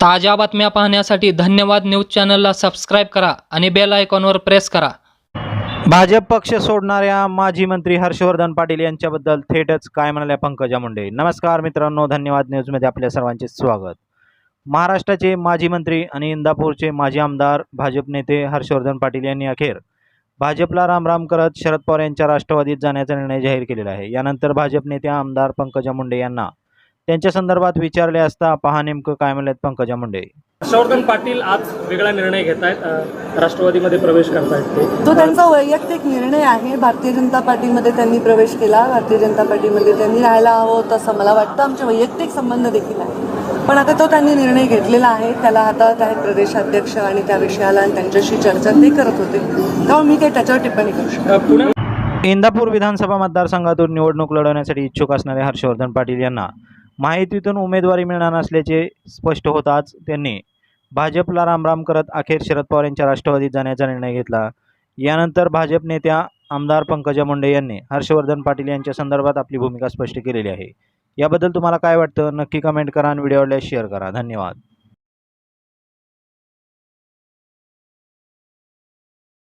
ताज्या बातम्या पाहण्यासाठी धन्यवाद न्यूज चॅनलला सबस्क्राईब करा आणि बेल आयकॉनवर प्रेस करा. भाजप पक्ष सोडणाऱ्या माजी मंत्री हर्षवर्धन पाटील यांच्याबद्दल थेटच काय म्हणाल्या पंकजा मुंडे? नमस्कार मित्रांनो धन्यवाद न्यूजमध्ये आपल्या सर्वांचे स्वागत. महाराष्ट्राचे माजी मंत्री आणि इंदापूरचे माजी आमदार भाजप नेते हर्षवर्धन पाटील यांनी अखेर भाजपला रामराम करत शरद पवार यांच्या राष्ट्रवादीत जाण्याचा निर्णय जाहीर केलेला आहे. यानंतर भाजप नेते आमदार पंकजा मुंडे यांना त्यांच्या संदर्भात विचारले असता पहा नेमकं काय म्हणलेत पंकजा मुंडे. हर्षवर्धन पाटील आज वेगळा निर्णय घेत आहेत राष्ट्रवादीमध्ये प्रवेश करतायत ते. तो त्यांचा वैयक्तिक निर्णय आहे. भारतीय जनता पार्टीमध्ये त्यांनी प्रवेश केला. भारतीय जनता पार्टीमध्ये त्यांनी राहायला हवं होतं असं मला वाटतं. आमचे वैयक्तिक संबंध देखील आहे. पण आता तो त्यांनी निर्णय घेतलेला आहे. त्याला हाताळत आहेत प्रदेशाध्यक्ष आणि त्या विषयाला आणि त्यांच्याशी चर्चा ते करत होते. त्यामुळे मी काही त्याच्यावर टिप्पणी करू शकते इंदापूर विधानसभा मतदारसंघातून निवडणूक लढवण्यासाठी इच्छुक असणारे हर्षवर्धन पाटील यांना माहितीतून उमेदवारी मिळणार नसल्याचे स्पष्ट होताच त्यांनी भाजपला रामराम करत अखेर शरद पवार यांच्या राष्ट्रवादीत जाण्याचा निर्णय घेतला. यानंतर भाजप नेत्या आमदार पंकजा मुंडे यांनी हर्षवर्धन पाटील यांच्या संदर्भात आपली भूमिका स्पष्ट केलेली आहे. याबद्दल तुम्हाला काय वाटतं? नक्की कमेंट करा आणि व्हिडिओला शेअर करा. धन्यवाद.